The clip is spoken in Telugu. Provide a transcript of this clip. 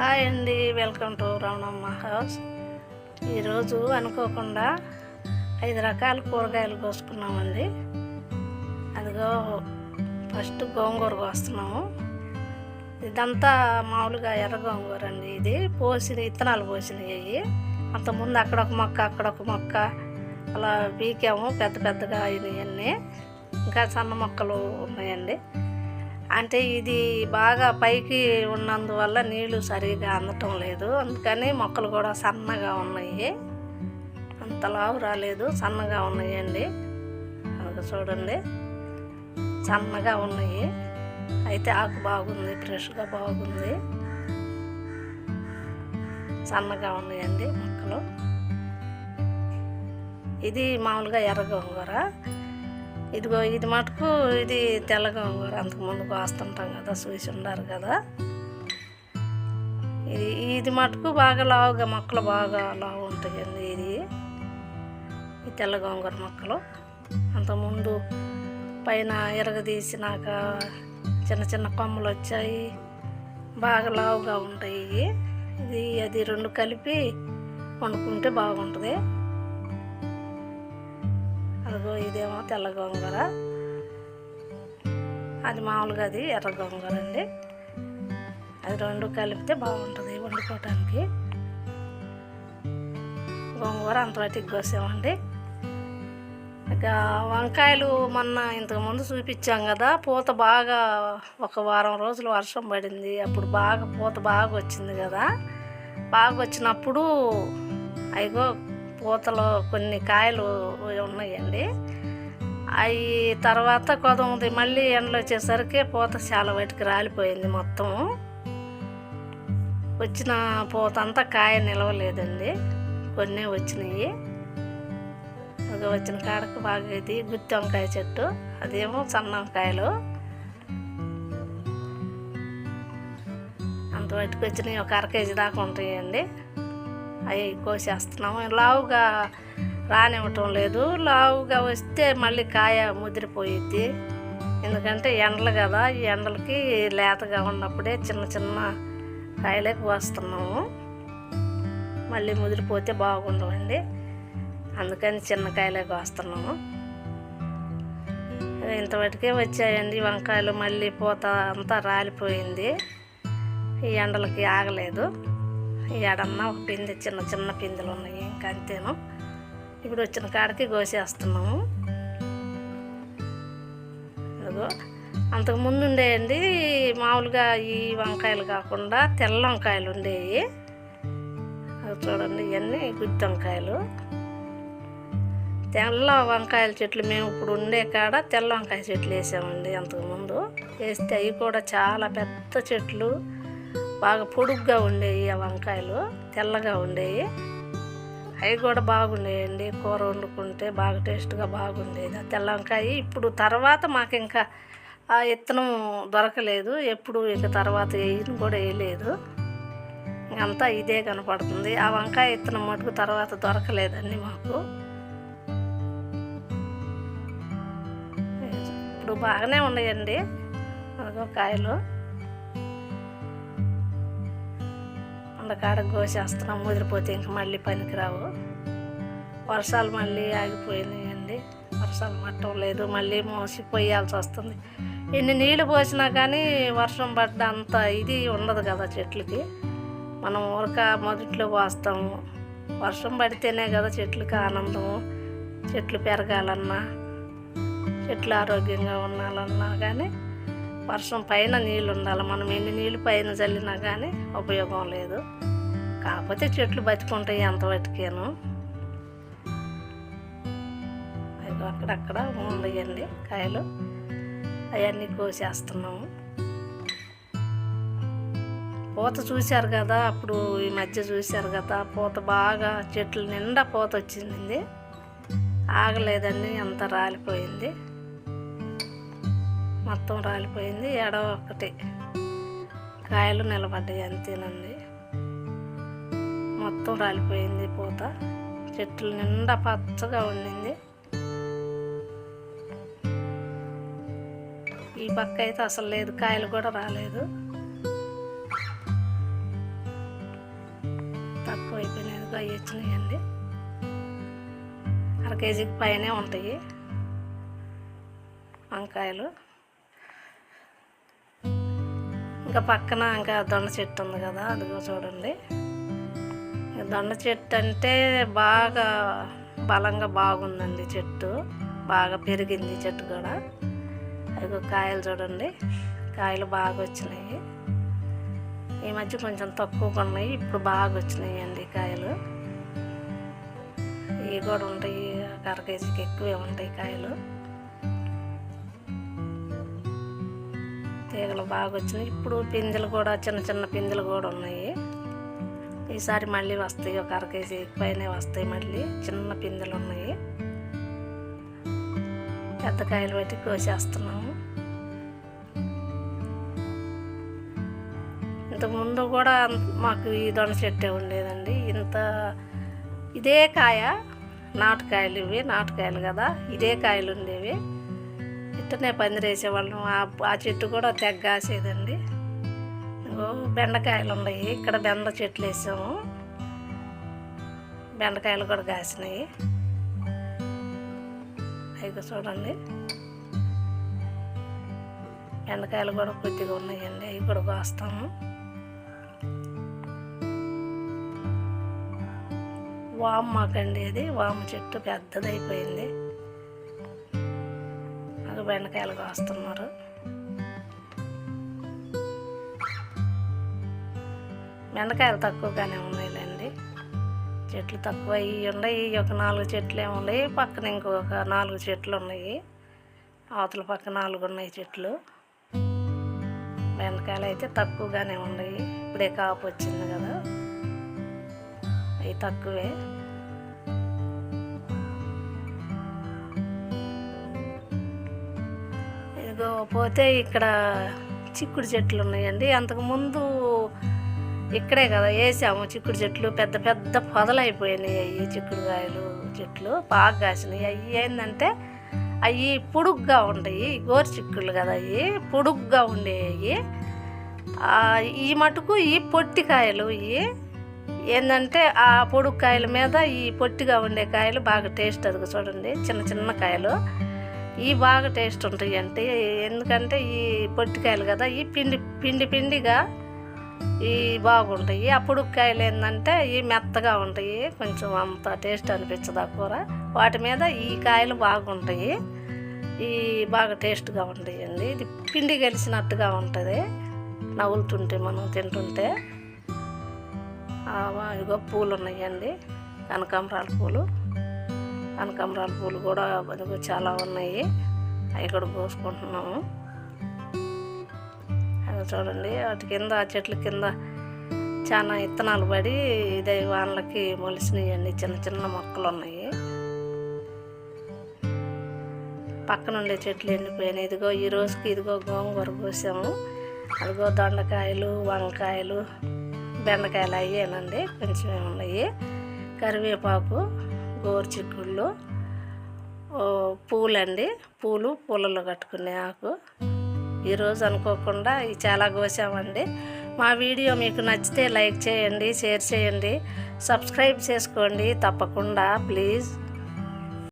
హాయ్ అండి వెల్కమ్ టు రమణమ్మ హౌస్. ఈరోజు అనుకోకుండా ఐదు రకాల కూరగాయలు కోసుకున్నామండి. అదిగో ఫస్ట్ గోంగూర కోస్తున్నాము. ఇదంతా మామూలుగా ఎర్ర గోంగూర అండి ఇది పోసిన విత్తనాలు పోసినవి అంతకుముందు అక్కడ ఒక మొక్క అక్కడ ఒక మొక్క. అలా పీకాము పెద్ద పెద్దగా అయినాయన్నీ ఇంకా సన్న మొక్కలు ఉన్నాయండి. అంటే ఇది బాగా పైకి ఉన్నందువల్ల నీళ్ళు సరిగా అందటం లేదు. అందుకని మొక్కలు కూడా సన్నగా ఉన్నాయి. అంత లావు రాలేదు. సన్నగా ఉన్నాయండి. అది చూడండి. సన్నగా ఉన్నాయి. అయితే ఆకు బాగుంది. ఫ్రెష్గా బాగుంది. సన్నగా ఉన్నాయండి మొక్కలు. ఇది మామూలుగా ఎర్ర గోంగూర. ఇదిగో ఇది మటుకు ఇది తెల్లగోంగూర అంతకుముందు కోస్తుంటాం కదా చూసి ఉండారు కదా. ఇది ఇది మటుకు బాగా లావుగా మొక్కలు బాగా లావు ఉంటాయండి ఇది. ఈ తెల్ల గోంగూర మొక్కలు. అంతకుముందు పైన ఎరగదీసినాక చిన్న చిన్న కొమ్మలు వచ్చాయి. బాగా లావుగా ఉంటాయి. ఇది అది రెండు కలిపి వండుకుంటే బాగుంటుంది. అదిగో ఇదేమో తెల్ల గోంగూర. అది మామూలుగా అది ఎర్ర గోంగూర అండి. అది రెండు కలిపితే బాగుంటుంది వండుకోవటానికి. గోంగూర అంతవరకు కోసామండి. ఇక వంకాయలు మొన్న ఇంతకుముందు చూపించాం కదా పూత బాగా ఒక వారం రోజులు వర్షం పడింది. అప్పుడు బాగా పూత బాగా వచ్చింది కదా. బాగా వచ్చినప్పుడు అయిగో పూతలో కొన్ని కాయలు ఉన్నాయండి. అవి తర్వాత కొదముది మళ్ళీ ఎండలు వచ్చేసరికి పూత చాలా బయటికి రాలిపోయింది మొత్తం వచ్చిన పూత అంతా కాయ నిలవలేదండి. కొన్ని వచ్చినాయి. ఒక వచ్చిన కాడకు బాగా ఇది గుత్తి వంకాయ చెట్టు అదేమో సన్న వంకాయలు. అంత బయటకు వచ్చినాయి. ఒక అర కేజీ దాకా ఉంటాయండి. అవి కోసేస్తున్నాము. లావుగా రానివ్వటం లేదు. లావుగా వస్తే మళ్ళీ కాయ ముదిరిపోయిద్ది. ఎందుకంటే ఎండలు కదా ఈ ఎండలకి లేతగా ఉన్నప్పుడే చిన్న చిన్న కాయలే కోస్తున్నాము. మళ్ళీ ముదిరిపోతే బాగుండవండి. అందుకని చిన్న కాయలే కోస్తున్నాము. ఇంతవరకే వచ్చాయండి వంకాయలు. మళ్ళీ పూత అంతా రాలిపోయింది. ఈ ఎండలకి ఆగలేదు. ఏడన్నా ఎడన్నా ఒక పిందె చిన్న చిన్న పిందెలు ఉన్నాయి. ఇంకా అంతేను. ఇప్పుడు వచ్చిన కాడికి కోసేస్తున్నాము. అదిగో అంతకుముందు ఉండేయండి మామూలుగా ఈ వంకాయలు కాకుండా తెల్ల వంకాయలు ఉండేవి అవి చూడండి ఇవన్నీ గుత్తి వంకాయలు. తెల్ల వంకాయల చెట్లు మేము ఇప్పుడు ఉండే కాడ తెల్ల వంకాయ చెట్లు వేసామండి అంతకుముందు వేస్తే అవి కూడా చాలా పెద్ద చెట్లు. బాగా పొడుగ్గా ఉండేవి ఆ వంకాయలు తెల్లగా ఉండేవి. అవి కూడా బాగుండేయండి. కూర వండుకుంటే బాగా టేస్ట్గా బాగుండేది. ఆ తెల్ల వంకాయ ఇప్పుడు తర్వాత మాకు ఇంకా ఆ విత్తనం దొరకలేదు. ఎప్పుడు ఇక తర్వాత వేయని కూడా వేయలేదు. అంతా ఇదే కనపడుతుంది. ఆ వంకాయ విత్తనం మటుకు తర్వాత దొరకలేదండి మాకు. ఇప్పుడు బాగానే ఉన్నాయండి. అదిగో కాయలు. కాడ కోసేస్తున్నాం ముదిరిపోతే ఇంక మళ్ళీ పనికిరావు. వర్షాలు మళ్ళీ ఆగిపోయినాయండి. వర్షాలు మట్టం లేదు మళ్ళీ మోసి పోయాల్సి వస్తుంది. ఎన్ని నీళ్ళు పోసినా కానీ వర్షం పడ్డ అంత ఇది ఉండదు కదా చెట్లకి. మనం ఊరక మొదట్లో పోస్తాము. వర్షం పడితేనే కదా చెట్లకి ఆనందము చెట్లు పెరగాలన్నా చెట్లు ఆరోగ్యంగా ఉండాలన్నా కానీ వర్షం పైన నీళ్ళు ఉండాలి. మనం ఎన్ని నీళ్ళు పైన చల్లినా కానీ ఉపయోగం లేదు. కాకపోతే చెట్లు బతికుంటాయి బతికాను అవి అక్కడక్కడ ఉండయండి కాయలు. అవన్నీ కోసేస్తున్నాము. పూత చూశారు కదా అప్పుడు ఈ మధ్య చూశారు కదా పూత బాగా చెట్లు నిండా పూత వచ్చింది ఆగలేదండి అంత రాలిపోయింది. మొత్తం రాలిపోయింది ఎడవ ఒకటి. కాయలు నిలబడ్డాయి అంతేనండి. మొత్తం రాలిపోయింది పూత. చెట్లు నిండా పచ్చగా ఉండింది. ఈ పక్క అయితే అసలు లేదు కాయలు కూడా రాలేదు. తక్కువ ఇదిగో అవి వచ్చినాయండి. అర కేజీకి పైనే ఉంటాయి వంకాయలు. ఇంకా పక్కన ఇంకా దొండ చెట్టు ఉంది కదా అదిగో చూడండి. దొండ చెట్టు అంటే బాగా బలంగా బాగుందండి చెట్టు. బాగా పెరిగింది చెట్టు కూడా. అదిగో కాయలు చూడండి. కాయలు బాగా వచ్చినాయి. ఈ మధ్య కొంచెం తక్కువగా ఉన్నాయి. ఇప్పుడు బాగా వచ్చినాయి అండి కాయలు. ఇవి కూడా ఉంటాయి. ఒక కేజీకి ఎక్కువే ఉంటాయి కాయలు. తీగలు బాగా వచ్చినాయి. ఇప్పుడు పిందెలు కూడా చిన్న చిన్న పిందెలు కూడా ఉన్నాయి. ఈసారి మళ్ళీ వస్తాయి ఒక అర కేజీ పైన వస్తాయి మళ్ళీ. చిన్న పిందెలు ఉన్నాయి. పెద్ద కాయలు పెట్టి కోసేస్తున్నాము. ఇంతకుముందు కూడా మాకు ఈ దొండ చెట్టే ఉండేదండి. ఇంత ఇదే కాయ నాటుకాయలు ఇవి నాటుకాయలు కదా ఇదే కాయలు ఉండేవి. ఇట్టనే పందిరేసేవాళ్ళం. ఆ చెట్టు కూడా తెగ్గాసేదండి ఇగో బెండకాయలు ఉన్నాయి. ఇక్కడ బెండ చెట్లు వేసాము. బెండకాయలు కూడా కాసినాయి. అవి చూడండి. బెండకాయలు కూడా కొద్దిగా ఉన్నాయండి. అవి కూడా కోస్తాము. వామ మాకండి అది. వామ చెట్టు పెద్దదైపోయింది. అది బెండకాయలు కోస్తున్నారు. బెండకాయలు తక్కువగానే ఉన్నాయిలేండి. చెట్లు తక్కువ ఇవి ఉన్నాయి ఒక నాలుగు చెట్లు ఏమి ఉన్నాయి పక్కన ఇంకొక నాలుగు చెట్లు ఉన్నాయి. అవతల పక్క నాలుగు ఉన్నాయి చెట్లు. బెండకాయలు అయితే తక్కువగానే ఉన్నాయి ఇప్పుడే కాపు వచ్చింది కదా. అవి తక్కువే. ఇదిగో పోతే ఇక్కడ చిక్కుడు చెట్లు ఉన్నాయండి. అంతకుముందు ఇక్కడే కదా వేసాము చిక్కుడు చెట్లు పెద్ద పెద్ద పొదలైపోయినాయి అవి చిక్కుడుకాయలు చెట్లు బాగా కాసినాయి. అవి ఏంటంటే అవి పొడుగ్గా ఉంటాయి గోరు చిక్కుళ్ళు కదా అవి పొడుగ్గా ఉండేవి ఈ మటుకు ఈ పొట్టికాయలు ఇవి ఏంటంటే ఆ పొడుగు కాయల మీద ఈ పొట్టిగా ఉండే కాయలు బాగా టేస్ట్ అది చూడండి చిన్న చిన్న కాయలు. ఇవి బాగా టేస్ట్ ఉంటాయి అంటే ఎందుకంటే ఈ పొట్టికాయలు కదా ఈ పిండి పిండి పిండిగా ఈ బాగుంటాయి. అప్పుడు కాయలు ఏంటంటే ఈ మెత్తగా ఉంటాయి. కొంచెం అంత టేస్ట్ అనిపించదు ఆ కూర. వాటి మీద ఈ కాయలు బాగుంటాయి. ఈ బాగా టేస్ట్గా ఉంటాయి అండి ఇది పిండి గెలిచినట్టుగా ఉంటుంది. నవ్వులుతుంటే మనం తింటుంటే. ఇదిగో పూలు ఉన్నాయండి కనకాంబరాల పూలు. కనకాంబరాల పూలు కూడా చాలా ఉన్నాయి. అవి కూడా కోసుకుంటున్నాము. చూడండి వాటి కింద ఆ చెట్ల కింద చాలా ఇత్తనాలు పడి ఇదే వానలకి మొలిసినాయండి. చిన్న చిన్న మొక్కలు ఉన్నాయి. పక్కన ఉండే చెట్లు ఎండిపోయినాయి. ఇదిగో ఈ రోజుకి ఇదిగో గోంగూర కోసాము. అదిగో దొండకాయలు వంకాయలు బెండకాయలు అయ్యేనండి. కొంచెం ఉన్నాయి. కరివేపాకు గోరుచిక్కుళ్ళు పూలండి. పూలు పూలలో కట్టుకునే ఆకు. ఈరోజు అనుకోకుండా చాలా కోసామండి. మా వీడియో మీకు నచ్చితే లైక్ చేయండి షేర్ చేయండి సబ్స్క్రైబ్ చేసుకోండి తప్పకుండా ప్లీజ్.